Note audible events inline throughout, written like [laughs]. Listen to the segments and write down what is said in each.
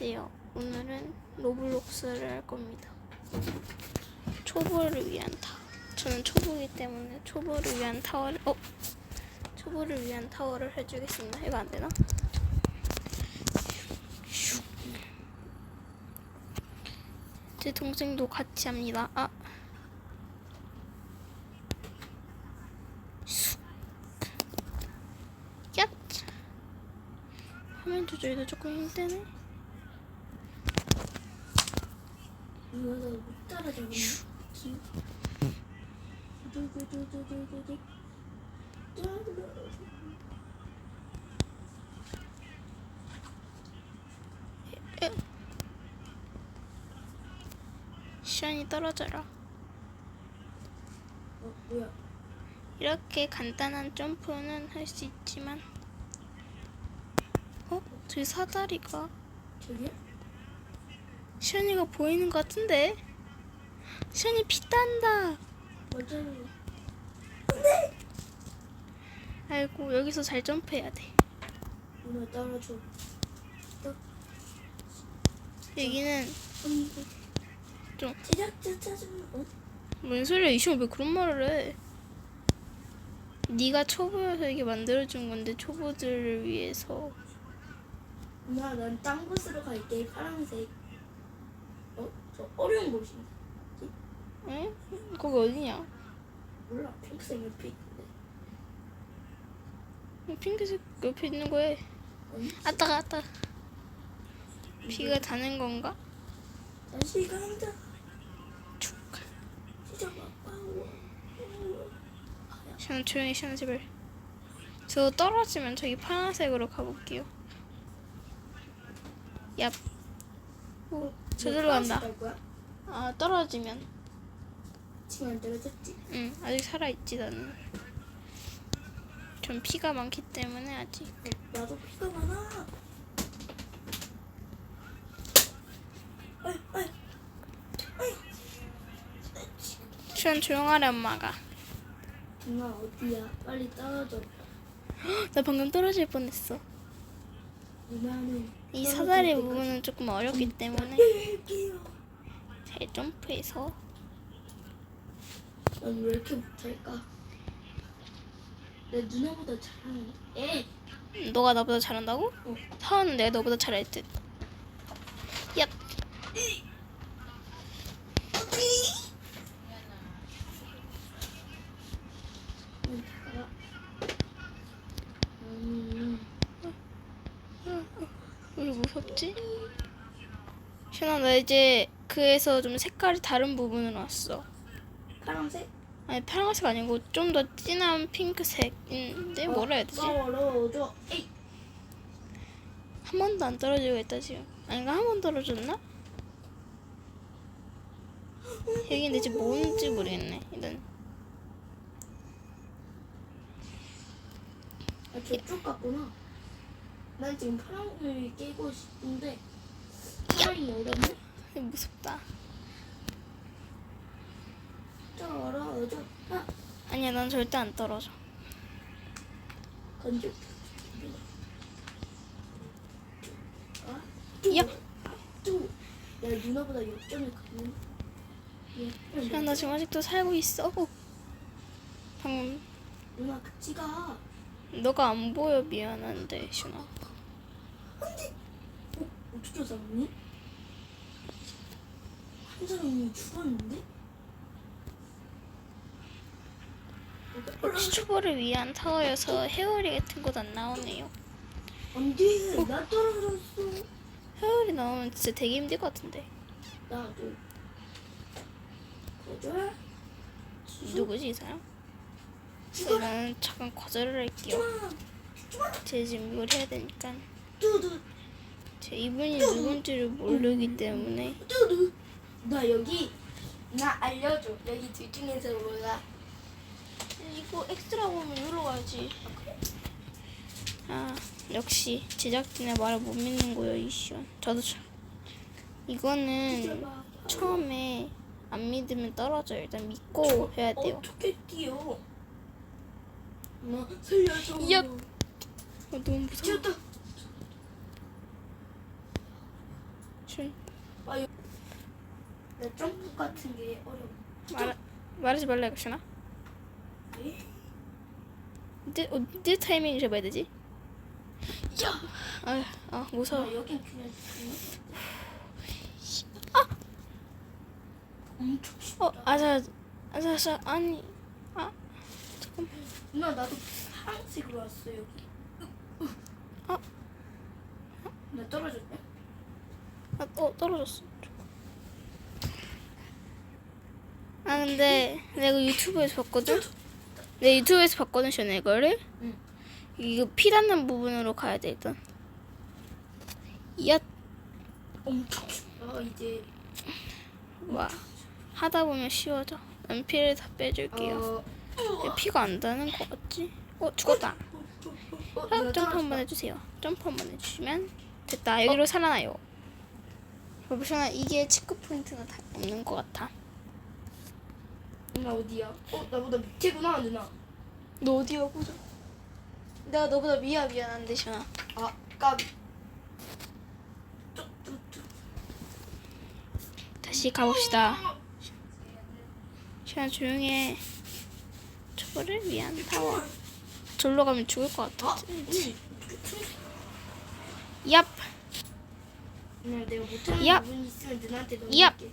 안녕하세요. 오늘은 로블록스를 할 겁니다. 초보를 위한 타. 저는 초보이기 때문에 초보를 위한 타워를 어 초보를 위한 타워를 해주겠습니다. 이거 안 되나? 슉. 제 동생도 같이 합니다. 아. 화면 조절도 조금 힘드네. 이거 따라잡네. 두두두두두두두. 시간이 떨어져라. 어 뭐야? 이렇게 간단한 점프는 할 수 있지만, 어? 저기 사다리가 저기야? 시연이가 보이는 것 같은데? 시연이 피 딴다. 맞아요. 아이고 여기서 잘 점프해야 돼. 누나 따라줘. 여기는. 좀- 제작자 찾으면 어? 뭔 소리야? 이시연 왜 그런 말을 해? 네가 초보여서 이게 만들어준 건데 초보들을 위해서. 누나 난딴 곳으로 갈게. 파란색. 어? 저 어려운 곳인데. 응? 거기 어디냐? 몰라. 핑크색 옆에 있는데. 핑크색 옆에 있는 거에 아니? 아따가 아따. 피가 다는 건가? 다시 간다. 축. 진짜 바빠워. 시연 조용히 시연 제발. 저 떨어지면 저기 파란색으로 가볼게요. 얍. 오, 저절로 간다. 갈 거야? 아 떨어지면. 지금 안 떨어졌지? 응 아직 살아 있지 나는. 전 피가 많기 때문에 아직. 어, 나도 피가 많아. 시연 조용하래 엄마가. 누나 어디야? 빨리 떨어져. 나 방금 떨어질 뻔했어. 이 사다리 부분은 조금 어렵기 때문에. 잘 점프해서 난 왜 이렇게 못할까? 내 누나보다 잘하는. 에, 너가 나보다 잘한다고? 어. 내가 너보다 잘할 듯. 야, 응, 가라. 음, 왜 무섭지? 신아 나 이제 그에서 좀 색깔이 다른 부분으로 왔어. 파란색? 아니 파란색 아니고 좀 더 진한 핑크색인데 뭐라 해야 되지? 떨어져. 에이, 한 번도 안 떨어지고 있다 지금. 아닌가 한 번 떨어졌나? 여긴 대체 뭔지 모르겠네. 일단 아, 저쪽 같구나. 난 지금 파란을 깨고 싶은데 파란이 어렵네. 무섭다. 떨어져. 아, 아니야 난 절대 안 떨어져. 건조. 아, 야. 또. 야, 누나보다 역전을 가는. 야, 나 지금 아직도 살고 있어. 방금 누나 같이 가. 너가 안 보여 미안한데 신아. 안돼. 어, 어떻게 잡니? 한 사람이 죽었는데? 초보를 위한 타워여서 헤어리 같은 곳 안 나오네요. 안돼. 나 떨어졌어. 헤어리 나오면 진짜 되게 힘들 것 같은데. 나도. 거절. 누구지 이 사람? 나는 잠깐 거절을 할게요. 제 지금 이걸 해야 되니까. 뚜두. 제 이분이 누군지를 모르기 때문에 뚜두. 나 여기. 나 알려줘. 여기 둘 중에서 몰라. 이거 엑스트라 보면 여기로 가야지. 아 역시 제작진의 말을 못 믿는 거예요 이시연. 저도 참. 이거는 처음에 안 믿으면 떨어져 요 일단 믿고 해야 돼요. 어떻게 뛰어? 나 살려줘. 야. 어, 너무 무서워. 뛰었다. 준 아, 여- 나 점프 같은 게 어려워. 말 말하지 이거 슈나 네? 언제 언제 타이밍 잡아야 되지? 야! 아, 아 무서워. 아, 여긴 그냥 아! 엄청 쉽다. 어 아자 아자 아자 아니 아 잠깐만 누나 나도 파란색으로 왔어 여기. 어? 나 떨어졌네. 아, 어 떨어졌어. 아 근데 내가 유튜브에서 봤거든. 내 유튜브에서 봤거든 션 이거를. 응. 이거 피 닿는 부분으로 가야 돼 일단. 야, 엄청 쉽다 이제. 와 하다 보면 쉬워져. 난 피를 다 빼줄게요. 어, 왜 피가 안 닿는 것 같지? 어 죽었다. 어, 아, 점프 한번. 해주세요. 점프 한번 해주시면 됐다. 여기로 살아나요. 보시나 이게 체크 포인트가 다 없는 것 같아. 누나 어디야? 어 나보다 밑에구나 누나. 너 어디야 보자. 내가 너보다 미야 미안한데 시원아. 아 까비. 다시 가봅시다. 시원아 조용히 해. 저거를 위한 타워. 절로 가면 죽을 것아 같아. 언니. 얍. 누나 내가 못하는 야. 부분 있으면. 넘길게.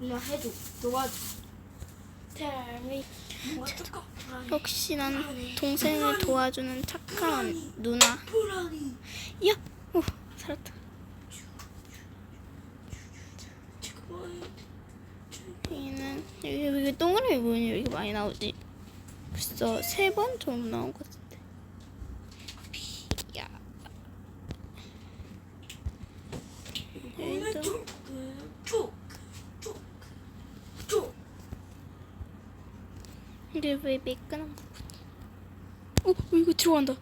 누나 해줘. 도와줘. Tell me. 역시 난 동생을 도와주는 착한 누나. 불안해. 야. 오 살았다. 여기 여기 동그라미 뭐니 왜 이렇게 많이 나오지? 벌써 세 번 정도 나온 것 같은데. 야. 여기도 쭉, 쭉, 쭉, 쭉. 이게 왜 매끈한? 어, 어 이거 들어간다.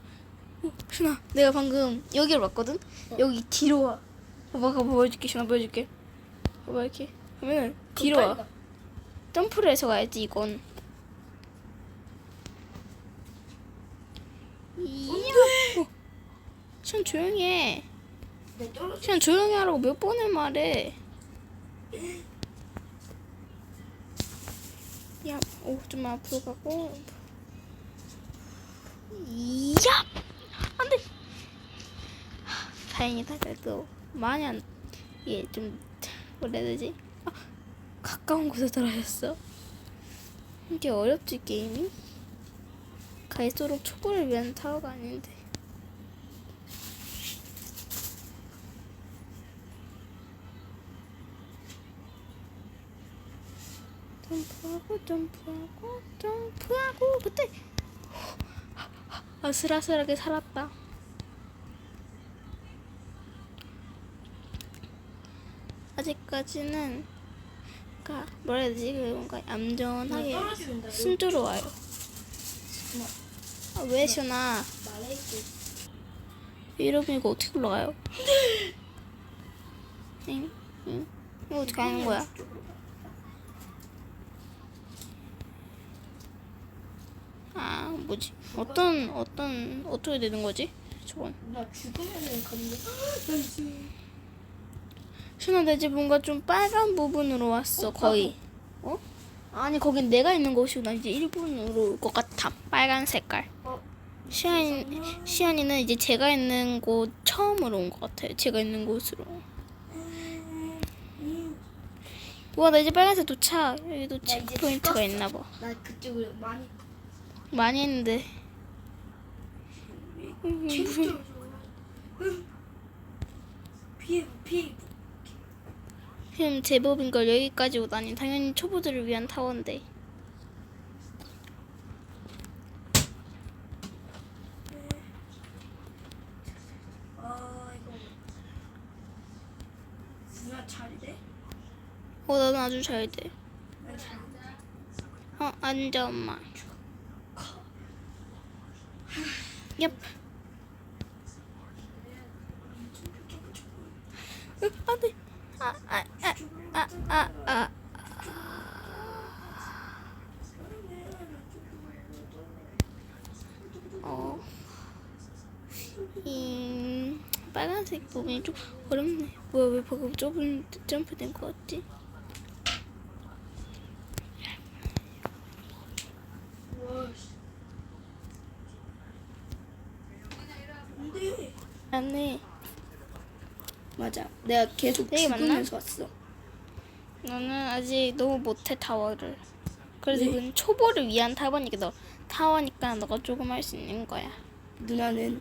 어, 신아, 내가 방금 여기로 왔거든. 여기 뒤로 와. 봐봐, 보여줄게, 신아, 보여줄게. 봐봐 이렇게. 그러면은 뒤로 와. 가. 점프를 해서 가야지 이건. 이야. 어. 시안 조용히 해. 시안 조용히 하라고 몇 번을 말해. [laughs] 야, 오, 좀 앞으로 가고. 야! 안 돼! 다행이다, 그래도. 많이 안, 예, 좀, 뭐라 해야 되지? 아, 가까운 곳에 떨어졌어. 이게 어렵지, 게임이? 갈수록 초보를 위한 타워가 아닌데. 점프하고 점프하고 점프하고 그때 아슬아슬하게 살았다. 아직까지는 그러니까 뭐라 해야 되지? 그 뭔가 나 얌전하게 순조로워요. 아, 왜 시원아? 여러분 이거 어떻게 올라가요? [laughs] 응? 응? 이거 어떻게 하는 거야? 아 뭐지? 어떤 어떤 어떻게 되는 거지? 저건 나 죽으면은 이제. 신아 나 이제 뭔가 좀 빨간 부분으로 왔어 어, 거의 어? 아니 거긴 내가 있는 곳이고 나 이제 일본으로 올 것 같아 빨간 색깔 어. 시안 시안이는 이제 제가 있는 곳 처음으로 온 것 같아요 제가 있는 곳으로 와 나 이제 빨간색 도착 여기도 이제 체크포인트가 죽었어. 있나 봐 나 그쪽으로 많이. 많이 했는데 진짜. 지금 제법인 걸 여기까지 오다니 당연히 초보들을 위한 타워인데? 어 나는 아주 잘. 어 앉아 엄마 얍 으, 안돼 아아 아 아 아 어, 이 빨간색 부분이 좀 어렵네. 뭐야 왜 방금 좁은 점프된 거 같지? 와, 씨. 근데 안돼. 맞아. 내가 계속 되게 많나? 죽으면서 왔어. 너는 아직 너무 못해 타워를. 그래서 네. 이건 초보를 위한 타워니까 너 타워니까 너가 조금 할 수 있는 거야. 누나는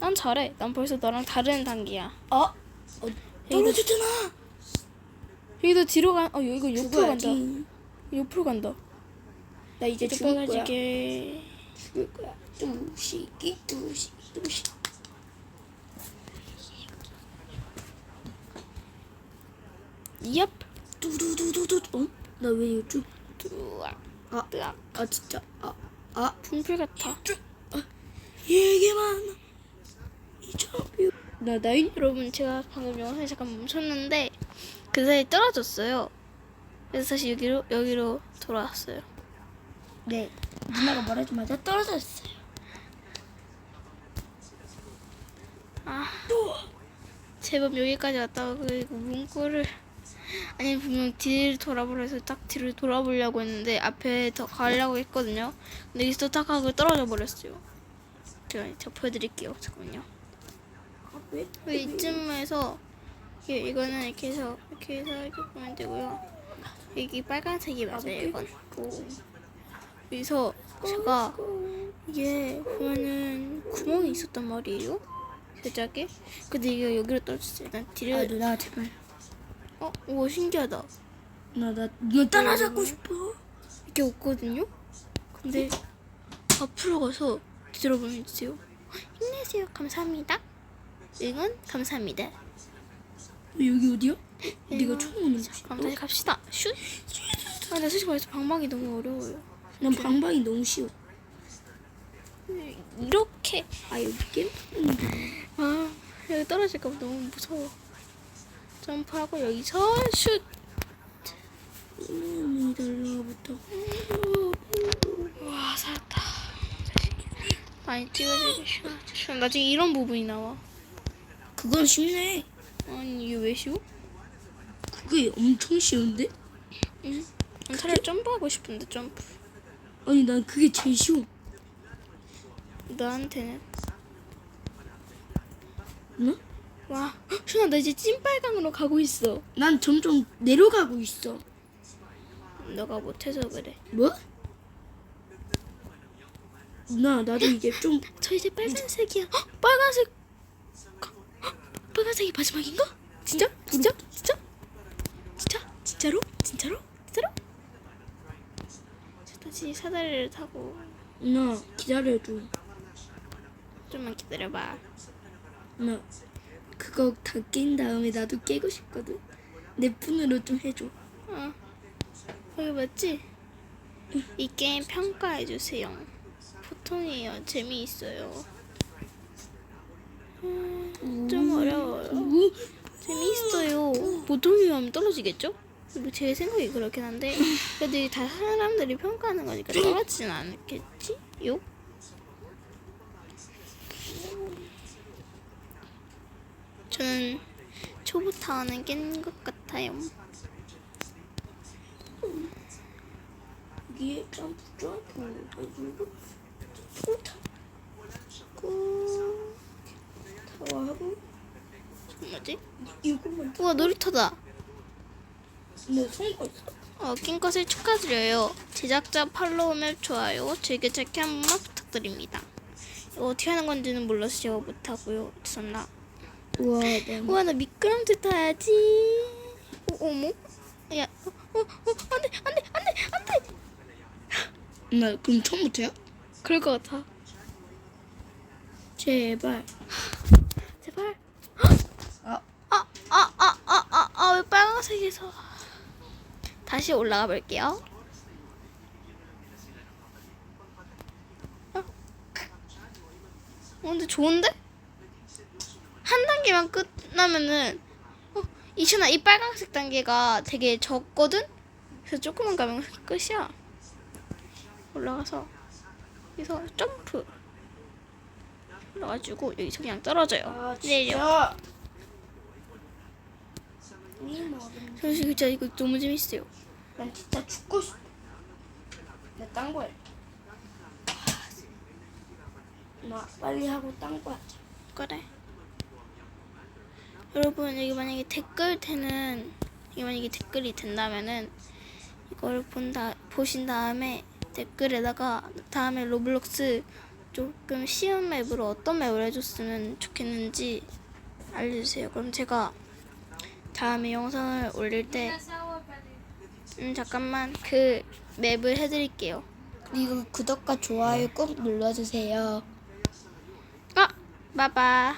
난 잘해. 난 벌써 너랑 다른 단계야. 어? 어 떨어졌잖아. 여기도 뒤로 가. 어 이거 옆으로 간다. 죽어야지. 옆으로 간다. 나 이제 죽을 거야. 죽을 거야. 뚜시기 뚜시 뚜시. 얍. 뚜두두두두. 어? 나왜 요즘? 뚜악. 아, 뜨악. 아 진짜. 아, 아. 분필 같아. 얘기만. 이참이. 나 나인 여러분 제가 방금 영상을 잠깐 멈췄는데 그 사이에 떨어졌어요. 그래서 다시 여기로 여기로 돌아왔어요. 네. 누나가 말하자마자 떨어졌어요. 아 제법 여기까지 왔다가 그리고 문구를 아니 분명 뒤를 돌아보려 해서 딱 뒤를 돌아보려고 했는데 앞에 더 가려고 했거든요. 근데 여기서 딱 하고 떨어져 버렸어요. 제가 제가 보여드릴게요. 잠깐만요. 아, 왜? 그 이쯤에서 이- 이거는 이렇게 해서 이렇게 해서 이렇게 보면 되고요. 여기 빨간색이 맞아요. 이건. 여기서 제가 이게 보면은 구멍이 있었단 말이에요. 살짝에. 근데 이게 여기로 떨어졌어요. 난아 뒤를 누나 제발. 어, 우와 신기하다. 나나 누나 따라잡고 싶어. 이렇게 없거든요. 근데 앞으로 가서 뒤돌아보면 주세요. 힘내세요. 감사합니다. 응원 감사합니다. 여기 어디야? 네, 네가 처음 오는 곳이. 그럼 다시 갑시다. 슛. 아, 나 솔직히 말해서 방방이 너무 어려워요. 난 방방이 너무 쉬워. 이렇게 아 여기 게임? 아 여기 떨어질까 봐 너무 무서워. 점프하고 여기서 슛. 음. 와 살았다. 많이 찍어주기 싫어. 나중에 이런 부분이 나와. 그건 쉽네. 아니 이게 왜 쉬워? 그게 엄청 쉬운데? 응. 난 차라리 점프하고 싶은데 점프. 아니 난 그게 제일 쉬워. 너한테는 응? 와 슈나 나 이제 찐빨강으로 가고 있어. 난 점점 내려가고 있어. 너가 못해서 그래. 뭐? 누나 나도 이제 좀 [laughs] 저 이제 빨간색이야. 헉, 빨간색. 헉, 빨간색이 마지막인가? 진짜? 진짜? 진짜? 진짜? 진짜로? 진짜로? 진짜로? 자, 다시 사다리를 타고 누나 기다려줘. 좀만 기다려봐. 누나 그거 다 깬 다음에 나도 깨고 싶거든. 내 폰으로 좀 해줘. 어. 여기 맞지? 이 게임 평가해 주세요. 보통이에요. 재미있어요. 음, 좀 어려워요. 우, 재미있어요. 보통이면 하면 떨어지겠죠? 뭐 제 생각이 그렇긴 한데 그래도 이다 사람들이 평가하는 거니까 떨어지진 않겠지? 요? 저는 초보 타워는 깬 것 같아요. 여기에 점프 점프 꾸... 타워하고 뭐지? 이거만 우와 놀이터다. 내 손거 있어. 어, 낀 것을 축하드려요. 제작자 팔로우 맵 좋아요. 즐겨찾기 한 번만 부탁드립니다. 이거 어떻게 하는 건지는 몰라서 제가 못하고요. 썼나? 우와 나 우와 나 미끄럼틀 타야지. 어, 어머? 야, 어, 어, 어, 안돼, 안돼, 안돼, 안돼. 나 그럼 처음부터야? 그럴 것 같아. 제발. 제발. 아 아, 아, 아, 아, 아, 아, 왜 빨간색에서? 다시 올라가 볼게요. 어? 어, 근데 좋은데? 한 단계만 끝나면은 어, 이춘아 이 빨간색 단계가 되게 적거든? 그래서 조금만 가면 끝이야. 올라가서 여기서 점프. 그래가지고 여기서 그냥 떨어져요. 아 내려. 사실 진짜 이거 너무 재밌어요. 난 진짜 죽고 싶어. 나딴 거야. 나 빨리 하고 딴거 하자. 그래. 여러분 여기 만약에 댓글 되는 이게 만약에 댓글이 된다면은 이걸 본다 보신 다음에 댓글에다가 다음에 로블록스 조금 쉬운 맵으로 어떤 맵을 해줬으면 좋겠는지 알려주세요. 그럼 제가 다음에 영상을 올릴 때 음, 잠깐만 그 맵을 해드릴게요. 그리고 구독과 좋아요 꼭 눌러주세요. 아, 빠바.